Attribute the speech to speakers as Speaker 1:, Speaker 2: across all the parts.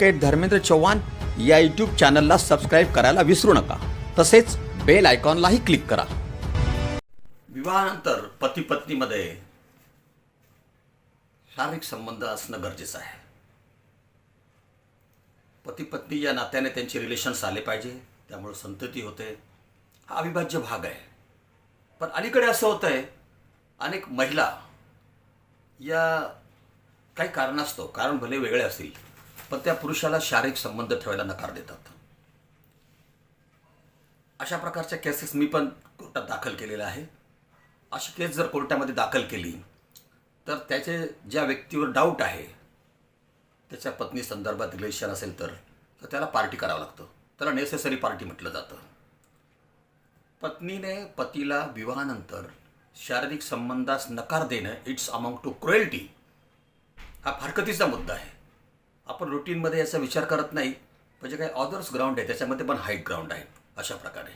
Speaker 1: Advocate Dharmendra Chavan या YouTube चॅनलला subscribe करायला विसरू नका. तसेच बेल आयकॉनलाही क्लिक करा. विवाहानंतर पती पत्नीमध्ये शारीरिक संबंध असणं गरजेचं आहे. पती पत्नी या नात्याने त्यांचे रिलेशन्स आले पाहिजे त्यामुळे संतती होते. हा अविभाज्य भाग आहे. पण अलीकडे असं होतं आहे अनेक महिला या काही कारणास्तव कारण भले वेगळे असतील पण त्या पुरुषाला शारीरिक संबंध ठेवायला नकार देतात. अशा प्रकारच्या केसेस मी पण कोर्टात दाखल केलेल्या आहे. अशी केस जर कोर्टामध्ये दाखल केली तर त्याचे ज्या व्यक्तीवर डाऊट आहे त्याच्या पत्नी संदर्भात रिलेशन असेल तर तर त्याला पार्टी करावं लागतं. त्याला नेसेसरी पार्टी म्हटलं जातं. पत्नीने पतीला विवाहानंतर शारीरिक संबंधास नकार देणं इट्स अमाऊंट टू क्रुएल्टी हा फारकतीचा मुद्दा आहे. आपण रुटीनमध्ये याचा विचार करत नाही. म्हणजे काही ऑदर्स ग्राउंड आहे त्याच्यामध्ये पण हाईट ग्राउंड आहे अशा प्रकारे.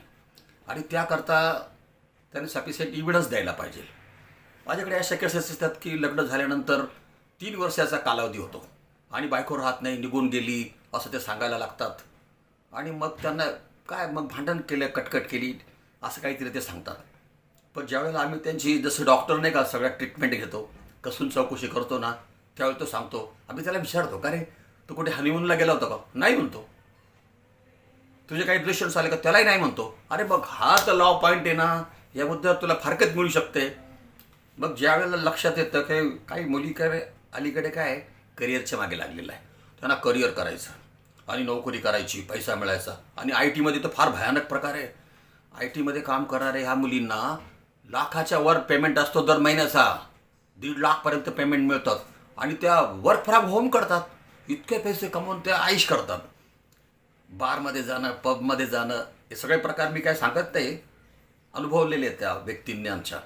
Speaker 1: आणि त्याकरता त्याने सफिशियंट इव्हिडन्स द्यायला पाहिजे. माझ्याकडे अशा केसेस असतात की लग्न झाल्यानंतर तीन वर्षाचा कालावधी होतो. आणि बायको राहत नाही निघून गेली असं ते सांगायला लागतात. आणि मग त्यांना काय मग भांडण केलं कटकट केली असं काहीतरी ते सांगतात. पण ज्यावेळेला आम्ही त्यांची जसं डॉक्टर नाही का सगळ्या ट्रीटमेंट घेतो कसून चौकशी करतो ना त्यावेळी तो सांगतो आम्ही त्याला विचारतो का रे तू कुठे हनीमूनला गेला होता का? नाही म्हणतो. तुझे काही रिलेशन्स आले का? त्यालाही नाही म्हणतो. अरे बघ हा तर लॉ पॉईंट आहे ना. या मुद्द्यावर तुला फारकत मिळू शकते. मग ज्या वेळेला लक्षात येतं काही काही मुली काय अलीकडे काय करिअरच्या मागे लागलेलं आहे. त्यांना करिअर करायचं. आणि नोकरी करायची पैसा मिळायचा. आणि आय टीमध्ये तर फार भयानक प्रकार आहे. आय टीमध्ये काम करणारे ह्या मुलींना लाखाच्या वर पेमेंट असतो दर महिन्याचा. दीड लाखपर्यंत पेमेंट मिळतात. आणि त्या वर्क फ्रॉम होम करतात. इतके पैसे कमवून ते आईश करतात. बारमध्ये जाणं पबमध्ये जाणं हे सगळे प्रकार मी काय सांगत नाही. अनुभवलेले आहेत त्या व्यक्तींनी आमच्या.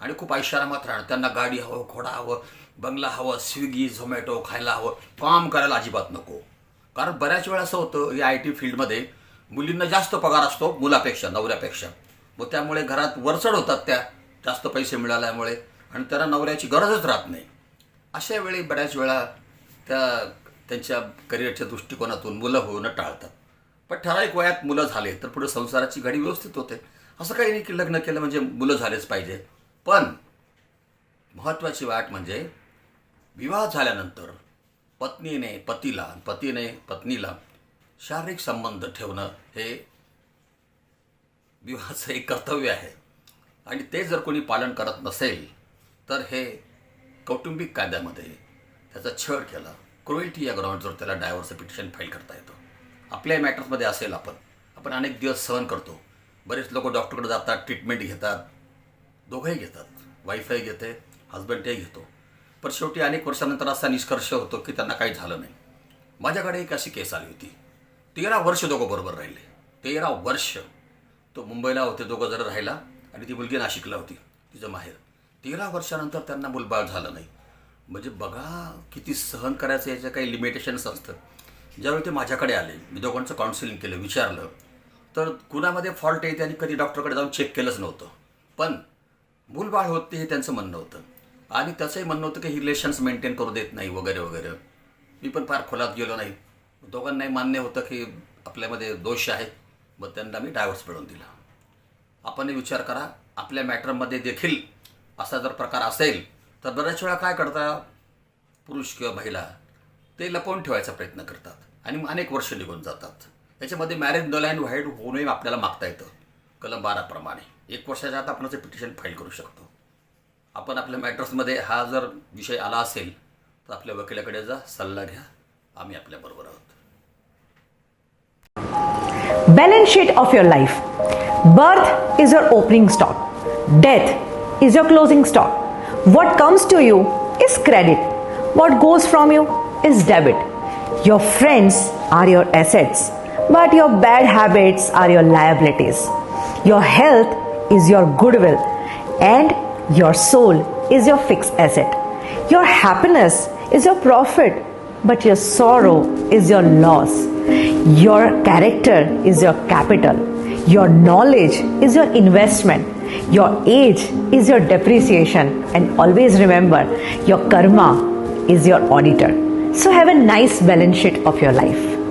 Speaker 1: आणि खूप ऐशारामात राहणं त्यांना गाडी हवं घोडा हवं बंगला हवं स्विगी झोमॅटो खायला हवं काम करायला अजिबात नको. कारण बऱ्याच वेळा असं होतं या आय टी फील्डमध्ये मुलींना जास्त पगार असतो मुलापेक्षा नवऱ्यापेक्षा. मग त्यामुळे घरात वरचढ होतात त्या जास्त पैसे मिळाल्यामुळे. आणि त्यांना नवऱ्याची गरजच राहत नाही. अशा वेळी बऱ्याच वेळा त्या त्यांच्या करिअरच्या दृष्टिकोनातून मुलं होणं टाळतात. पण ठराविक वयात मुलं झाले तर पुढे संसाराची घडी व्यवस्थित होते. असं काही नाही की लग्न केलं म्हणजे मुलं झालेच पाहिजे. पण महत्त्वाची वाट म्हणजे विवाह झाल्यानंतर पत्नीने पतीला पतीने पत्नीला शारीरिक संबंध ठेवणं हे विवाहाचं एक कर्तव्य आहे. आणि ते जर कोणी पालन करत नसेल तर हे कौटुंबिक कायद्यामध्ये त्याचा छळ केला. क्रुएल्टी या ग्राउंडवर त्याला डायव्हर्सचं पिटिशन फाईल करता येतं. आपल्या मॅटर्समध्ये असेल आपण आपण अनेक दिवस सहन करतो. बरेच लोक डॉक्टरकडे जातात ट्रीटमेंट घेतात. दोघंही घेतात. वाईफही घेते हजबंडही घेतो. पण शेवटी अनेक वर्षानंतर असा निष्कर्ष होतो की त्यांना काही झालं नाही. माझ्याकडे एक अशी केस आली होती. तेरा वर्ष दोघं बरोबर राहिले. तेरा वर्ष. तो मुंबईला होते दोघं जरा राहिला आणि ती मुलगी नाशिकला होती तिचं माहेर. तेरा वर्षानंतर त्यांना मुलबाळ झालं नाही. म्हणजे बघा किती सहन करायचं याच्या काही लिमिटेशन्स असतं. ज्यावेळी ते माझ्याकडे आले मी दोघांचं काउन्सिलिंग केलं विचारलं तर कुणामध्ये फॉल्ट आहे त्यांनी कधी डॉक्टरकडे जाऊन चेक केलंच नव्हतं. पण मूलबाळ होते हे त्यांचं म्हणणं होतं. आणि त्याचंही म्हणणं होतं की ही रिलेशन्स मेंटेन करू देत नाही वगैरे वगैरे. मी पण फार खोलात गेलो नाही. दोघांनाही मान्य होतं की आपल्यामध्ये दोष आहे मग त्यांना मी डायव्हर्स मिळवून दिला. आपण विचार करा आपल्या मॅटरमध्ये देखील असा जर प्रकार असेल तर बऱ्याच वेळा काय करतात पुरुष किंवा महिला ते लपवून ठेवायचा प्रयत्न करतात आणि अनेक वर्ष निघून जातात. याच्यामध्ये मॅरेज नल अँड व्हाईट होऊनही आपल्याला मागता येतं. कलम बाराप्रमाणे. एक वर्षाच्या आत आपण ते पिटिशन फाईल करू शकतो. आपण आपल्या मॅटर्समध्ये हा जर विषय आला असेल तर आपल्या वकिलाकडे जा सल्ला घ्या. आम्ही आपल्याबरोबर आहोत.
Speaker 2: Balance sheet of your life birth is your opening stock death is your closing stock What comes to you is credit. What goes from you is debit. Your friends are your assets, but your bad habits are your liabilities. Your health is your goodwill, and your soul is your fixed asset. Your happiness is your profit, but your sorrow is your loss. Your character is your capital. Your knowledge is your investment. Your age is your depreciation. And always remember, your karma is your auditor. So have a nice balance sheet of your life.